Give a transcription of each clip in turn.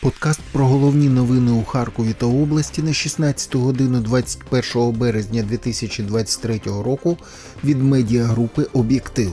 Подкаст про головні новини у Харкові та області на 16 годину 21 березня 2023 року від медіагрупи Об'єктив.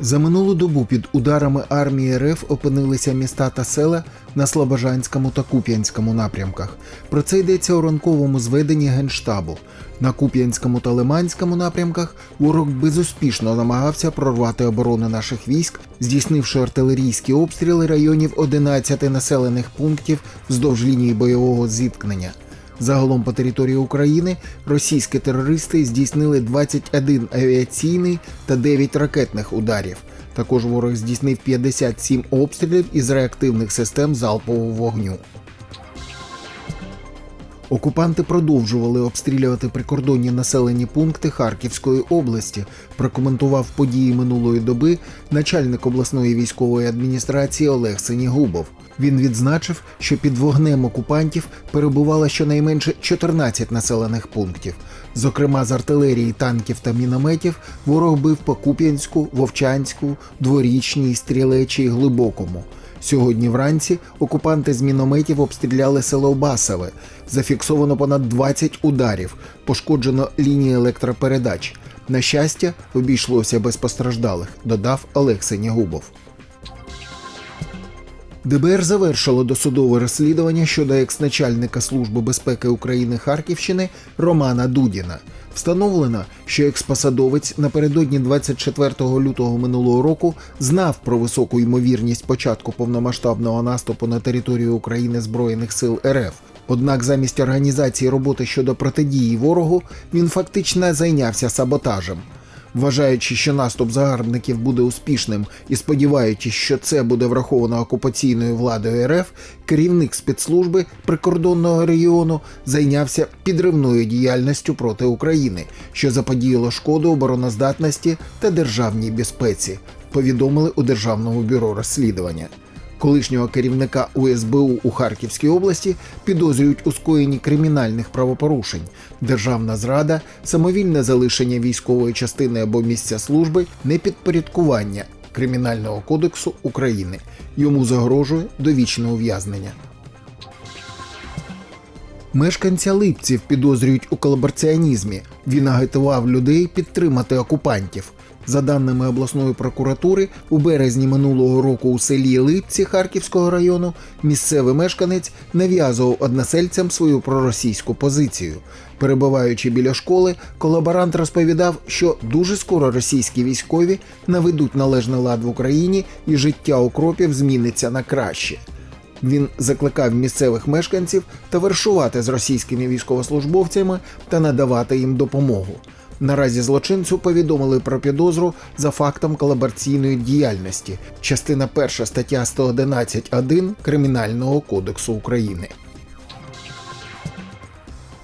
За минулу добу під ударами армії РФ опинилися міста та села на Слобожанському та Куп'янському напрямках. Про це йдеться у ранковому зведенні Генштабу. На Куп'янському та Лиманському напрямках ворог безуспішно намагався прорвати оборону наших військ, здійснивши артилерійські обстріли районів 11 населених пунктів вздовж лінії бойового зіткнення. Загалом по території України російські терористи здійснили 21 авіаційний та 9 ракетних ударів. Також ворог здійснив 57 обстрілів із реактивних систем залпового вогню. Окупанти продовжували обстрілювати прикордонні населені пункти Харківської області. Прокоментував події минулої доби начальник обласної військової адміністрації Олег Синігубов. Він відзначив, що під вогнем окупантів перебувало щонайменше 14 населених пунктів. Зокрема, з артилерії, танків та мінометів ворог бив по Куп'янську, Вовчанську, Дворічній, Стрілечій, Глибокому. Сьогодні вранці окупанти з мінометів обстріляли село Басове. Зафіксовано понад 20 ударів, пошкоджено лінії електропередач. На щастя, обійшлося без постраждалих, додав Олег Синягубов. ДБР завершило досудове розслідування щодо екс-начальника Служби безпеки України Харківщини Романа Дудіна. Встановлено, що експосадовець напередодні 24 лютого минулого року знав про високу ймовірність початку повномасштабного наступу на територію України Збройних сил РФ. Однак замість організації роботи щодо протидії ворогу він фактично зайнявся саботажем. Вважаючи, що наступ загарбників буде успішним і сподіваючись, що це буде враховано окупаційною владою РФ, керівник спецслужби прикордонного регіону зайнявся підривною діяльністю проти України, що заподіяло шкоду обороноздатності та державній безпеці. Повідомили у Державному бюро розслідування. Колишнього керівника УСБУ у Харківській області підозрюють у скоєнні кримінальних правопорушень, державна зрада, самовільне залишення військової частини або місця служби, непідпорядкування Кримінального кодексу України. Йому загрожує довічне ув'язнення. Мешканця Липців підозрюють у колабораціонізмі. Він агітував людей підтримати окупантів. За даними обласної прокуратури, у березні минулого року у селі Липці Харківського району місцевий мешканець нав'язував односельцям свою проросійську позицію. Перебуваючи біля школи, колаборант розповідав, що дуже скоро російські військові наведуть належний лад в Україні і життя укропів зміниться на краще. Він закликав місцевих мешканців товаришувати з російськими військовослужбовцями та надавати їм допомогу. Наразі злочинцю повідомили про підозру за фактом колабораційної діяльності, частина 1 стаття 111.1 Кримінального кодексу України.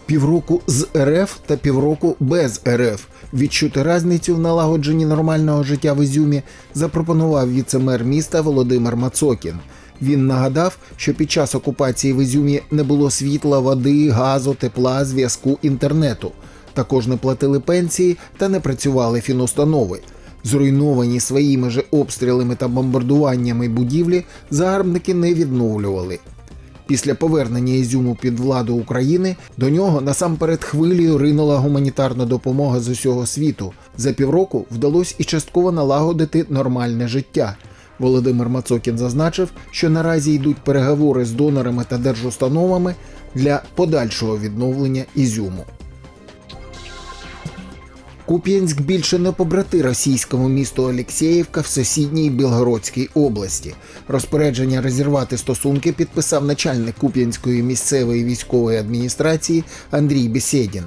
Півроку з РФ та півроку без РФ. Відчути різницю в налагодженні нормального життя в Ізюмі запропонував віцемер міста Володимир Мацокін. Він нагадав, що під час окупації в Ізюмі не було світла, води, газу, тепла, зв'язку, інтернету. Також не платили пенсії та не працювали фінустанови. Зруйновані своїми же обстрілами та бомбардуваннями будівлі загарбники не відновлювали. Після повернення Ізюму під владу України до нього насамперед хвилею ринула гуманітарна допомога з усього світу. За півроку вдалося і частково налагодити нормальне життя. Володимир Мацокін зазначив, що наразі йдуть переговори з донорами та держустановами для подальшого відновлення Ізюму. Куп'янськ більше не побрати російському місту Олексєєвка в сусідній Білгородській області. Розпорядження розірвати стосунки підписав начальник Куп'янської місцевої військової адміністрації Андрій Бесєдін.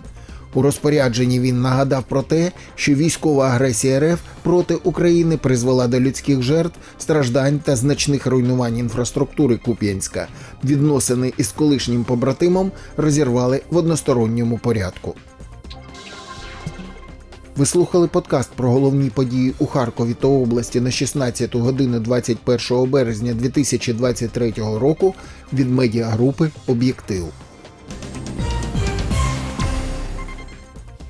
У розпорядженні він нагадав про те, що військова агресія РФ проти України призвела до людських жертв, страждань та значних руйнувань інфраструктури Куп'янська. Відносини із колишнім побратимом розірвали в односторонньому порядку. Ви слухали подкаст про головні події у Харкові та області на 16 годину 21 березня 2023 року від медіагрупи Об'єктив.